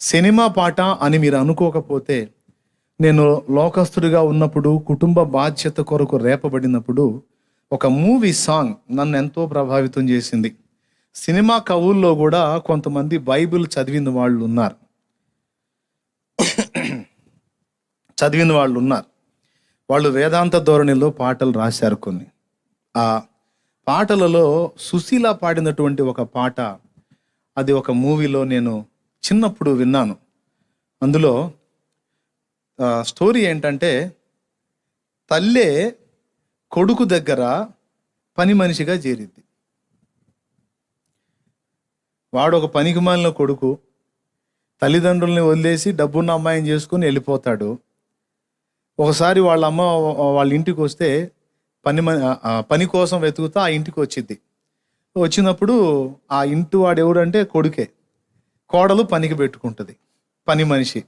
Cinema పాట అని మీరు అనుకోకపోతే నేను లోకస్తుడిగా ఉన్నప్పుడు కుటుంబ బాధ్యత కొరకు రేపబడినప్పుడు ఒక మూవీ సాంగ్ నన్ను ఎంతో ప్రభావితం చేసింది. సినిమా కవుల్లో కూడా కొంతమంది బైబిల్ చదివిన వాళ్ళు ఉన్నారు. చదివిన వాళ్ళు ఉన్నారు. వాళ్ళు వేదాంత ధోరణిలో పాటలు రాశారు కొన్ని. ఆ పాటలలో సుశీల పాడినటువంటి ఒక పాట అది ఒక మూవీలో నేను చిన్నప్పుడు విన్నాను. అందులో స్టోరీ ఏంటంటే తల్లే కొడుకు దగ్గర పని మనిషిగా చేరిద్ది. వాడు ఒక పనికి మాలిన కొడుకు తల్లిదండ్రుల్ని వదిలేసి డబ్బున్న అమ్మాయిని చేసుకుని వెళ్ళిపోతాడు. ఒకసారి వాళ్ళ అమ్మ వాళ్ళ ఇంటికి వస్తే పని మ- పని కోసం వెతుకుతా ఆ ఇంటికి వచ్చింది వచ్చినప్పుడు ఆ ఇంటి వాడు ఎవడంటే కొడుకే. కోడలు పనికి పెట్టుకుంటుంది. పని మనిషి.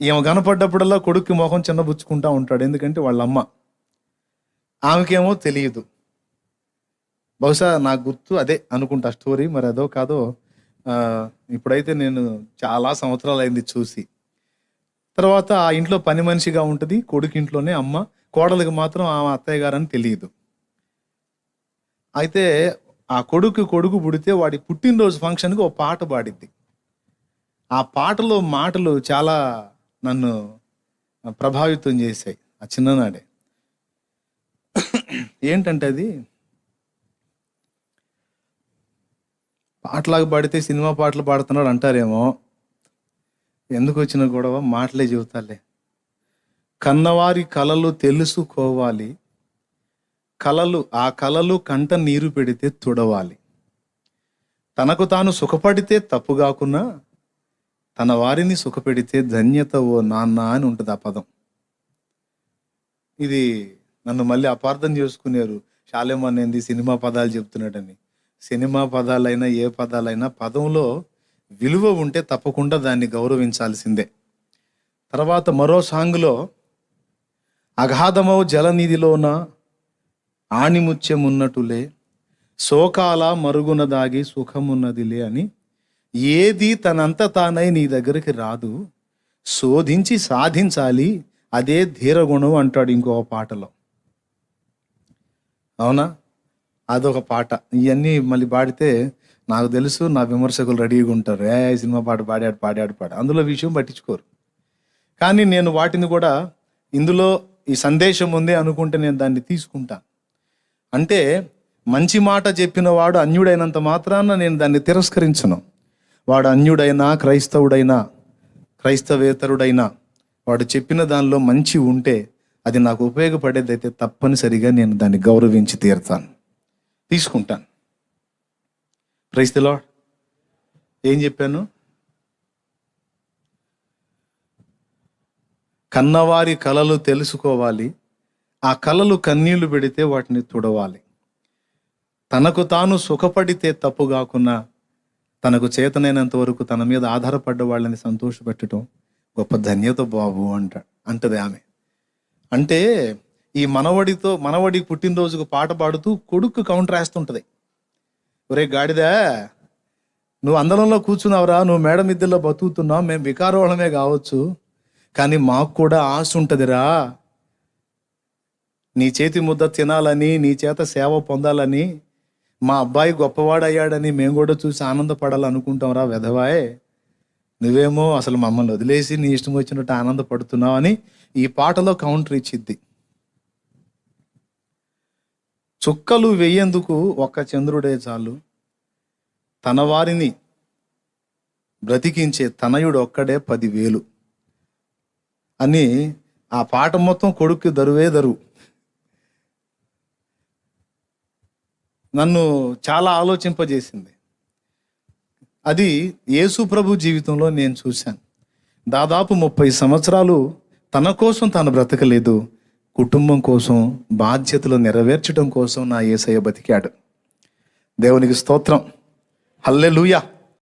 ఈమె కనపడ్డప్పుడల్లా కొడుక్కి మొహం చిన్నబుచ్చుకుంటా ఉంటాడు. ఎందుకంటే వాళ్ళ అమ్మ ఆమెకేమో తెలియదు. బహుశా నాకు గుర్తు అదే అనుకుంటా స్టోరీ. మరి అదో కాదో ఇప్పుడైతే నేను చాలా సంవత్సరాలు అయింది చూసి. తర్వాత ఆ ఇంట్లో పని మనిషిగా ఉంటుంది. కొడుకు ఇంట్లోనే అమ్మ. కోడలికి మాత్రం ఆమె అత్తయ్య గారని తెలియదు. అయితే ఆ కొడుకు కొడుకు పుడితే వాడి పుట్టినరోజు ఫంక్షన్కి ఒక పాట పాడిద్ది. ఆ పాటలో మాటలు చాలా నన్ను ప్రభావితం చేశాయి ఆ చిన్ననాడే. ఏంటంటే అది? పాటలాగా పాడితే సినిమా పాటలు పాడుతున్నాడు అంటారేమో. ఎందుకు వచ్చిన గొడవ? మాటలే చెబుతాలే. కన్నవారి కళలు తెలుసుకోవాలి. కలలు ఆ కలలు కంట నీరు పెడితే తుడవాలి. తనకు తాను సుఖపడితే తప్పు కాకున్నా తన వారిని సుఖపెడితే ధన్యత ఓ నాన్న అని ఉంటుంది ఆ పదం. ఇది నన్ను మళ్ళీ అపార్థం చేసుకునేరు. శాలేమన్ ఏంది? సినిమా పదాలు చెప్తున్నాడని. సినిమా పదాలైనా ఏ పదాలైనా పదంలో విలువ ఉంటే తప్పకుండా దాన్ని గౌరవించాల్సిందే. తర్వాత మరో సాంగ్లో అగాధమౌ జలనిధిలోన ఆణిముత్యమున్నటులే శోకాల మరుగున దాగి సుఖమున్నదిలే అని ఏది తనంత తానై నీ దగ్గరికి రాదు శోధించి సాధించాలి అదే ధీరగుణం అంటాడు ఇంకో పాటలో. అవునా? అదొక పాట. ఇవన్నీ మళ్ళీ పాడితే నాకు తెలుసు నా విమర్శకులు రెడీగా ఉంటారు. ఏ సినిమా పాట పాడాడు పాడాడు పాడు అందులో విషయం పట్టించుకోరు. కానీ నేను వాటిని కూడా ఇందులో ఈ సందేశం ఉంది అనుకుంటే నేను దాన్ని తీసుకుంటాను అంటే మంచి మాట చెప్పిన వాడు అన్యుడైనంత మాత్రాన నేను దాన్ని తిరస్కరించను. వాడు అన్యుడైనా క్రైస్తవుడైనా క్రైస్తవేతరుడైనా వాడు చెప్పిన దానిలో మంచి ఉంటే అది నాకు ఉపయోగపడేదైతే తప్పనిసరిగా నేను దాన్ని గౌరవించి తీరుతాను. తీసుకుంటాను. క్రైస్తలో ఏం చెప్పాను? కన్నవారి కలలు తెలుసుకోవాలి. ఆ కళలు కన్నీళ్ళు పెడితే వాటిని తుడవాలి. తనకు తాను సుఖపడితే తప్పు కాకుండా తనకు చేతనైనంత వరకు తన మీద ఆధారపడ్డ వాళ్ళని సంతోషపెట్టడం గొప్ప ధన్యత బాబు అంట అంటది ఆమె. అంటే ఈ మనవడితో మనవడి పుట్టినరోజుకు పాట పాడుతూ కొడుకు కౌంటర్ వేస్తుంటుంది. ఒరే గాడిదా నువ్వు అందరంలో కూర్చున్నావురా నువ్వు మేడ మిద్దెల్లో బతుకుతున్నావు మేము వికారోళమే కావచ్చు కానీ మాకు కూడా ఆశ ఉంటుందిరా. నీ చేతి ముద్ద తినాలని నీ చేత సేవ పొందాలని మా అబ్బాయి గొప్పవాడయ్యాడని మేము కూడా చూసి ఆనందపడాలనుకుంటాం రా వెధవాయే. నువ్వేమో అసలు మమ్మల్ని వదిలేసి నీ ఇష్టం వచ్చినట్టు ఆనందపడుతున్నావు అని ఈ పాటలో కౌంటర్ ఇచ్చిద్ది. చుక్కలు వెయ్యేందుకు ఒక్క చంద్రుడే చాలు. తన వారిని బ్రతికించే తనయుడు ఒక్కడే పదివేలు. అని ఆ పాట మొత్తం కొడుక్కి దరువే దరువు నన్ను చాలా ఆలోచింపజేసింది. అది యేసు ప్రభు జీవితంలో నేను చూశాను. దాదాపు ముప్పై సంవత్సరాలు తన కోసం తాను బ్రతకలేదు. కుటుంబం కోసం బాధ్యతలు నెరవేర్చడం కోసం నా ఏసయ్య బతికాడు. దేవునికి స్తోత్రం. హల్లెలూయా.